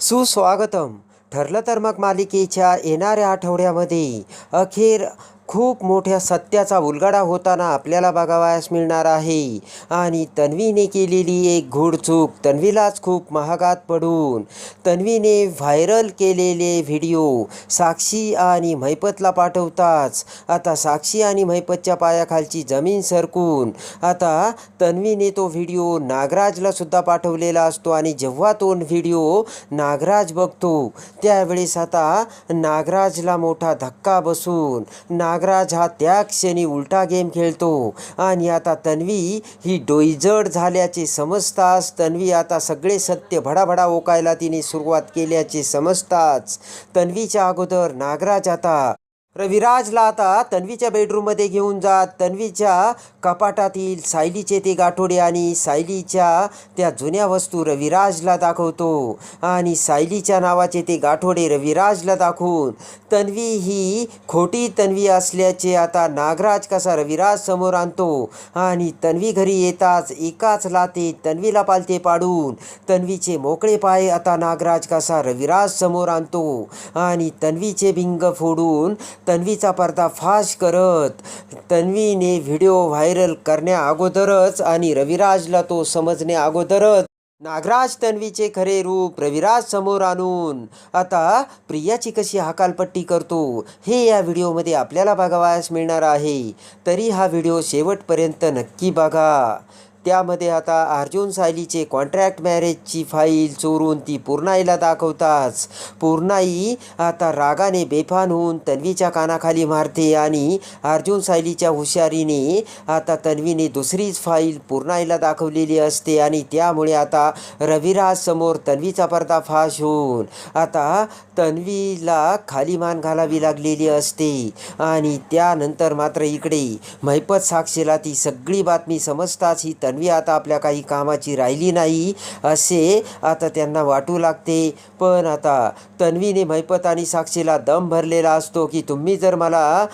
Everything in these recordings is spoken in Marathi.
सुस्वागतम. ठरलं तर मग मालिकेच्या येणाऱ्या आठवड्यामध्ये अखेर खूप मोठ्या सत्याचा उलगडा होताना आपल्याला बघावयास मिळणार आहे. आणि तन्वीने केलेली एक घोडचूक तन्वीलाच खूप महागात पडून तन्वीने व्हायरल केलेले व्हिडिओ साक्षी आणि महिपतला पाठवताच. आता साक्षी आणि महिपतच्या पायाखालची जमीन सरकून आता तन्वीने तो व्हिडिओ नागराजला सुद्धा पाठवलेला असतो आणि जेव्हा तो व्हिडिओ नागराज बघतो त्यावेळेस आता नागराजला मोठा धक्का बसून नाग नागराज हा त्या क्षणी उलटा गेम खेळतो. आणि आता तन्वी ही डोईजड झाल्याचे समजताच तन्वी आता सगळे सत्य भडाभडा ओकायला तिने सुरुवात केल्याचे समजताच तन्वीच्या अगोदर नागराज आता रविराजला आता तन्वीच्या बेडरूममध्ये घेऊन जात. तन्वीच्या कपाटातील सायलीचे ते गाठोडे आणि सायलीच्या त्या जुन्या वस्तू रविराजला दाखवतो. आणि सायलीच्या नावाचे ते गाठोडे रविराजला दाखवून तन्वी ही खोटी तन्वी असल्याचे आता नागराज कसा रविराज समोर आणतो. आणि तन्वी घरी येताच एकाच लाते तन्वीला पालते पाडून तन्वीचे मोकळे पाय आता नागराज कसा रविराज समोर आणतो. आणि तन्वीचे भिंग फोडून तन्वीचा पर्दाफाश करत तन्वीने व्हिडिओ व्हायरल करण्या अगोदरच आणि रविराजला तो समजण्या अगोदरच नागराज तन्वीचे खरे रूप रविराज समोर आणून आता प्रियाची कशी हकालपट्टी करतो हे या व्हिडिओमध्ये आपल्याला बघावयास मिळणार आहे. तरी हा व्हिडिओ शेवटपर्यंत नक्की बघा. त्यामध्ये आता अर्जुन सायलीचे कॉन्ट्रॅक्ट मॅरेजची फाईल चोरून ती पूर्णाईला दाखवताच. पूर्णाई आता रागाने बेफान होऊन तन्वीच्या कानाखाली मारते आणि अर्जुन सायलीच्या हुशारीने आता तन्वीने दुसरीच फाईल पूर्णाईला दाखवलेली असते आणि त्यामुळे आता रविराज समोर तन्वीचा पर्दाफाश होऊन आता तन्वीला खाली मान घालावी लागलेली असते. आणि त्यानंतर मात्र इकडे मैपत साक्षीला ती सगळी बातमी समजताच ही तन्वी आता आपल्या काही कामाची राहिली नाही असे आता त्यांना वाटू लागते. पण आता तन्वीने मैपत आणि साक्षीला दम भरलेला असतो की तुम्ही जर मला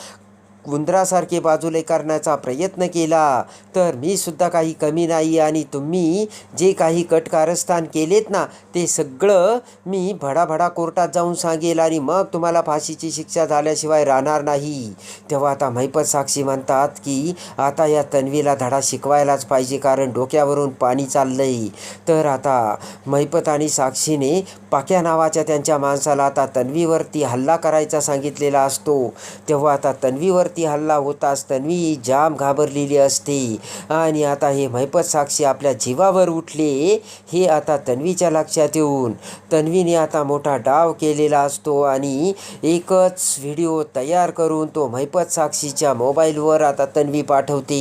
उंदरासारखे बाजूले करण्याचा प्रयत्न केला. तर मी सुद्धा काही कमी नाही आणि तुम्ही जे काही कटकारस्थान केलेत ना ते सगळं मी भडाभडा कोर्टात जाऊन सांगेल आणि मग तुम्हाला फाशीची शिक्षा झाल्याशिवाय राहणार नाही. तेव्हा आता महिपत साक्षी म्हणतात की आता या तन्वीला धडा शिकवायलाच पाहिजे कारण डोक्यावरून पाणी चाललंय. तर आता महिपत आणि साक्षीने पाक्या नावाच्या त्यांच्या माणसाला आता तन्वीवरती हल्ला करायचा सांगितलेला असतो. तेव्हा आता तन्वीवरती ती हल्ला होताच तन्वी जाम घाबरलेली असते. आणि आता हे मैपत साक्षी आपल्या जीवावर उठले. हे आता तन्वीच्या लक्षात येऊन तन्वीने आता मोठा डाव केलेला असतो आणि एकच व्हिडिओ तयार करून तो मैपत साक्षीच्या मोबाईलवर आता तन्वी पाठवते.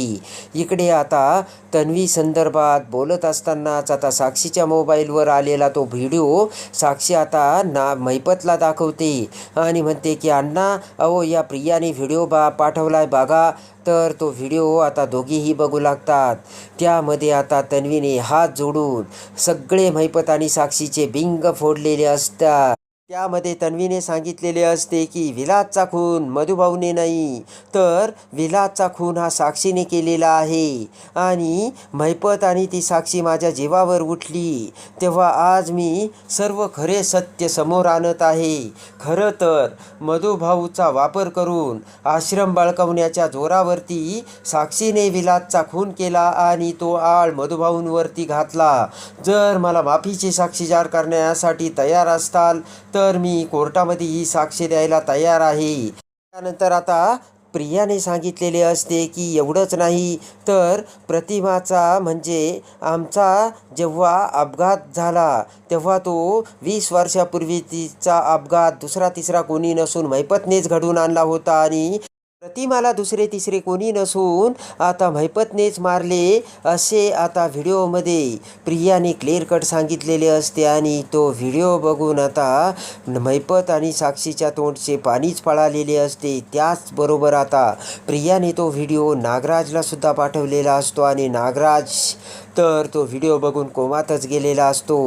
इकडे आता तन्वी संदर्भात बोलत असतानाच आता साक्षीच्या मोबाईलवर आलेला तो व्हिडिओ साक्षी आता ना मैपतला दाखवते. आणि म्हणते की अण्णा अहो या प्रियाने व्हिडिओ बाप पाठवला पाठवलाय बघा. तर तो व्हिडिओ आता दोघीही बघू लागतात. त्यामध्ये आता तन्वीने हात जोडून सगळे महिपत आणि साक्षीचे बिंग फोडलेले असतात. त्यामध्ये तन्वीने सांगितलेले असते की विलासचा खून मधुभाऊने नाही तर विलासचा खून हा साक्षीने केलेला आहे. आणि मैपत आणि ती साक्षी माझ्या जीवावर उठली. तेव्हा आज मी सर्व खरे सत्य समोर आणत आहे. खरं तर मधुभाऊचा वापर करून आश्रम बळकवण्याच्या जोरावरती साक्षीने विलासचा खून केला आणि तो आळ मधुभाऊंवरती घातला. जर मला माफीची साक्षीजार करण्यासाठी तयार असताल तर तर मी कोर्टामध्ये ही साक्ष द्यायला तयार आहे. त्यानंतर आता प्रियाने सांगितलेले असते की एवढंच नाही तर प्रतिमाचा म्हणजे आमचा जेव्हा अपघात झाला तेव्हा तो वीस वर्षापूर्वी तिचा अपघात दुसरा तिसरा कोणी नसून मैपतनेच घडून आणला होता आणि प्रतिमाला दुसरे तिसरे कोणी नसून आता महिपतनेच मारले असे आता व्हिडिओमध्ये प्रियाने क्लिअर कट सांगितलेले असते आणि तो व्हिडिओ बघून आता महिपत आणि साक्षीच्या तोंडचे पाणीच पळालेले असते. त्याचबरोबर आता प्रियाने तो व्हिडिओ नागराजला सुद्धा पाठवलेला असतो आणि नागराज तर तो व्हिडिओ बघून कोमातच गेलेला असतो.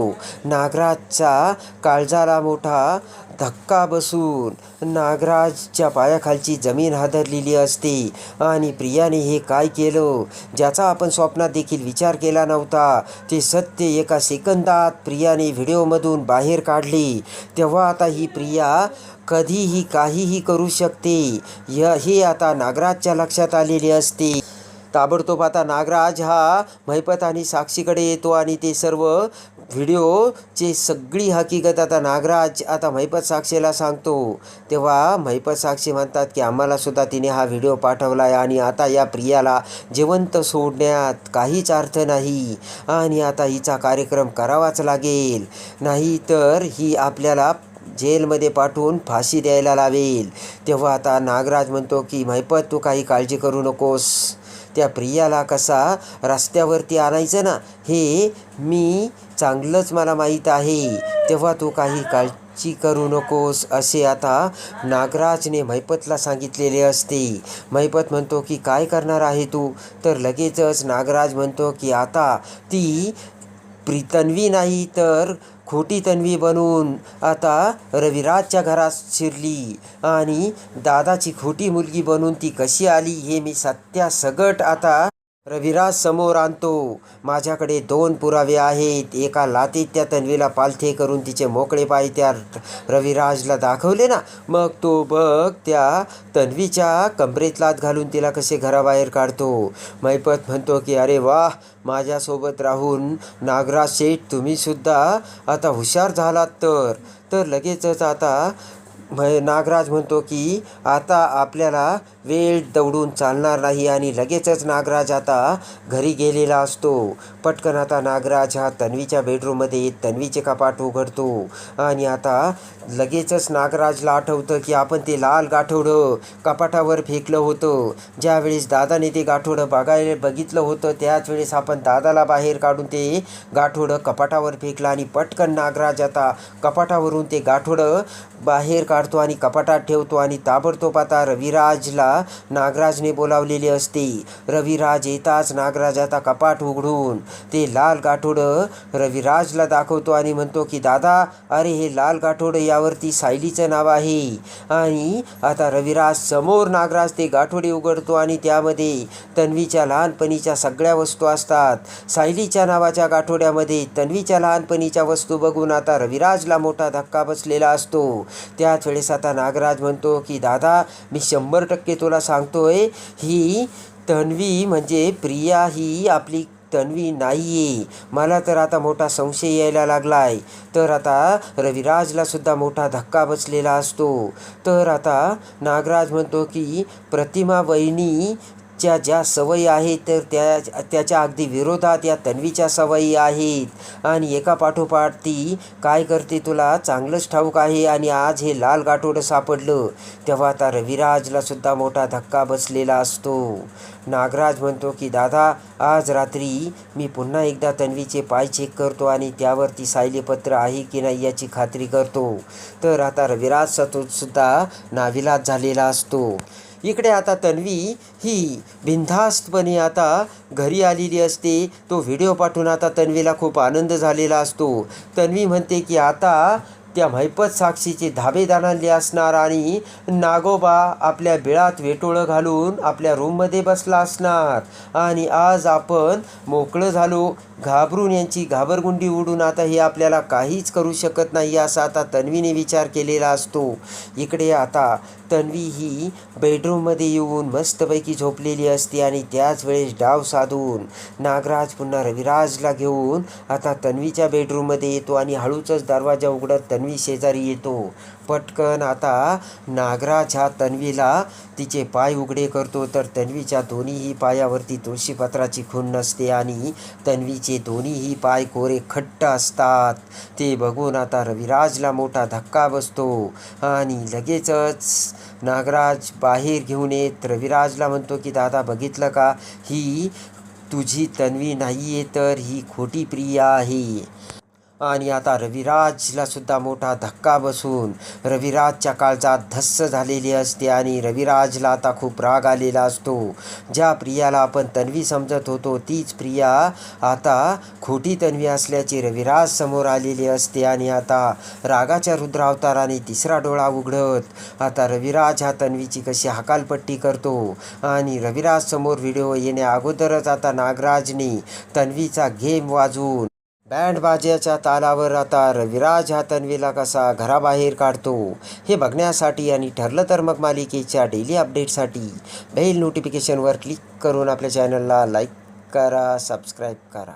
नागराजचा काळजाला मोठा धक्का बसून नागराजच्या पायाखालची जमीन हादरलेली असते. आणि प्रियाने हे काय केलं? ज्याचा आपण स्वप्नात देखील विचार केला नव्हता. ते सत्य एका सेकंदात प्रियाने व्हिडिओमधून बाहेर काढले. तेव्हा आता ही प्रिया कधीही काहीही करू शकते. य हे आता नागराजच्या लक्षात आलेले असते. ताबडतोब आता नागराज हा महिपत आणि साक्षीकडे येतो आणि ते सर्व व्हिडिओची सगळी हकीकत आता नागराज आता महिपत साक्षीला सांगतो. तेव्हा महिपत साक्षी म्हणतात की आम्हालासुद्धा तिने हा व्हिडिओ पाठवला आहे आणि आता या प्रियाला जिवंत सोडण्यात काहीच अर्थ नाही आणि आता हिचा कार्यक्रम करावाच लागेल. नाही तर ही आपल्याला जेलमध्ये पाठवून फाशी द्यायला लावेल. तेव्हा आता नागराज म्हणतो की महिपत तू काही काळजी करू नकोस. त्या प्रियाला कसा रस्त्यावरती आणायचं ना हे मी चांगलंच मला माहीत आहे. तेव्हा तू काही काळजी करू नकोस असे आता नागराजने महिपतला सांगितलेले असते. महिपत म्हणतो की काय करणार आहे तू? तर लगेचच नागराज म्हणतो की आता ती प्रितन्वी नाही तर खोटी तन्वी बनून आता रविराजच्या घरात शिरली. आणि दादाची खोटी मुलगी बनून ती कशी आली हे मी सत्यासगट आता रविराज समोर आणतो. माझ्याकडे दोन पुरावे आहेत. एका लातीत त्या तन्वीला पालथे करून तिचे मोकळे पाय त्या रविराजला दाखवले ना. मग तो बघ त्या तन्वीच्या कमरेत लात घालून तिला कसे घराबाहेर काढतो. मैपत म्हणतो की अरे वा माझ्यासोबत राहून नागराज शेठ तुम्हीसुद्धा आता हुशार झालात तर. तर लगेचच आता मै नागराज म्हणतो की आता आपल्याला वेळ दौडून चालणार नाही आणि लगेचच नागराज आता घरी गेलेला असतो. पटकन आता नागराज हा तन्वीच्या बेडरूममध्ये तन्वीचे कपाट उघडतो आणि आता लगेचच नागराजला आठवतं की आपण ते लाल गाठोडं कपाटावर फेकलं होतं. ज्यावेळेस दादाने ते गाठोडं बघायला बघितलं होतं त्याच वेळेस आपण दादाला बाहेर काढून ते गाठोडं कपाटावर फेकलं आणि पटकन नागराज आता कपाटावरून ते गाठोडं बाहेर काढतो आणि कपाटात ठेवतो आणि ताबडतोब आता रविराजला नागराजने बोलावलेले असते. रविराज येताच नागराज आता कपाट उघडून ते लाल गाठोडं रविराजला दाखवतो आणि म्हणतो की दादा अरे हे लाल गाठोडं यावरती सायलीचं नाव आहे. आणि आता रविराज समोर नागराज ते गाठोडे उघडतो आणि त्यामध्ये तन्वीच्या लहानपणीच्या सगळ्या वस्तू असतात. सायलीच्या नावाच्या गाठोड्यामध्ये तन्वीच्या लहानपणीच्या वस्तू बघून आता रविराजला मोठा धक्का बसलेला असतो. त्याच वेळेस आता नागराज म्हणतो की दादा मी शंभर टक्के तुला सांगतोय ही तन्वी म्हणजे प्रिया ही आपली तन्वी नाही आहे मला तर आता मोठा संशय यायला लागला आहे तर आता रविराजला सुद्धा मोठा धक्का बसलेला असतो. तर आता नागराज म्हणतो की प्रतिमा वहिनी च्या ज्या सवयी आहेत तर त्या त्याच्या अगदी विरोधात या तन्वीच्या सवयी आहेत. आणि एका पाठोपाठ ती काय करते तुला? चांगलंच ठाऊक आहे. आणि आज हे लाल गाठोडं सापडलं. तेव्हा आता रविराजला सुद्धा मोठा धक्का बसलेला असतो. नागराज म्हणतो की दादा आज रात्री मी पुन्हा एकदा तन्वीचे पाय चेक करतो आणि त्यावरती सायलीपत्र आहे की नाही याची खात्री करतो. तर आता रविराज सतो सुद्धा नाविलाज झालेला असतो. इकडे आता तन्वी ही बिनधास्तपणे आता घरी आलेली असते. तो व्हिडिओ पाठवून आता तन्वीला खूप आनंद झालेला असतो. तन्वी म्हणते की आता त्या मैपत साक्षीचे धाबे दानांले असणार आणि नागोबा आपल्या बिळात वेटोळं घालून आपल्या रूममध्ये बसला असणार. आणि आज आपण मोकळं झालो. घाबरून यांची घाबरगुंडी उडून आता हे आपल्याला काहीच करू शकत नाही असा आता तन्वीने विचार केलेला असतो. इकडे आता तन्वी ही बेडरूममध्ये येऊन मस्तपैकी झोपलेली असते आणि त्याच वेळेस डाव साधून नागराज पुन्हा रविराजला घेऊन आता तन्वीच्या बेडरूममध्ये येतो आणि हळूचच दरवाजा उघडत तन्वी शेजारी येतो. पटकन आता नागराज हा तन्वीला तिचे पाय उघडे करतो तर तन्वीच्या दोन्हीही पायावरती तुळशीपत्राची खून नसते आणि तन्वीचे दोन्हीही पाय कोरे खट्ट असतात. ते बघून आता रविराजला मोठा धक्का बसतो आणि लगेचच नागराज बाहेर घेऊन येत. रविराजला म्हणतो की दादा बघितलं का? ही तुझी तन्वी नाही आहे तर ही खोटी प्रिया आहे. आणि आता रविराजला सुद्धा मोठा धक्का बसून रविराजच्या काळजात धस्स झालेली असते आणि रविराजला आता खूप राग आलेला असतो. ज्या प्रियाला आपण तन्वी समजत होतो तीच प्रिया आता खोटी तन्वी असल्याचे रविराज समोर आलेली असते आणि आता रागाच्या रुद्रावताराने तिसरा डोळा उघडत आता रविराज हा तन्वीची कशी हकालपट्टी करतो आणि रविराज समोर व्हिडिओ येण्या अगोदरच आता नागराजने तन्वीचा गेम वाजवून बँडबाज्याच्या तालावर आता रविराज हा तन्वीला कसा घराबाहेर काढतो हे बघण्यासाठी आणि ठरलं तर मग मालिकेच्या डेली अपडेटसाठी बेल नोटिफिकेशनवर क्लिक करून आपल्या चॅनलला लाईक करा सबस्क्राईब करा.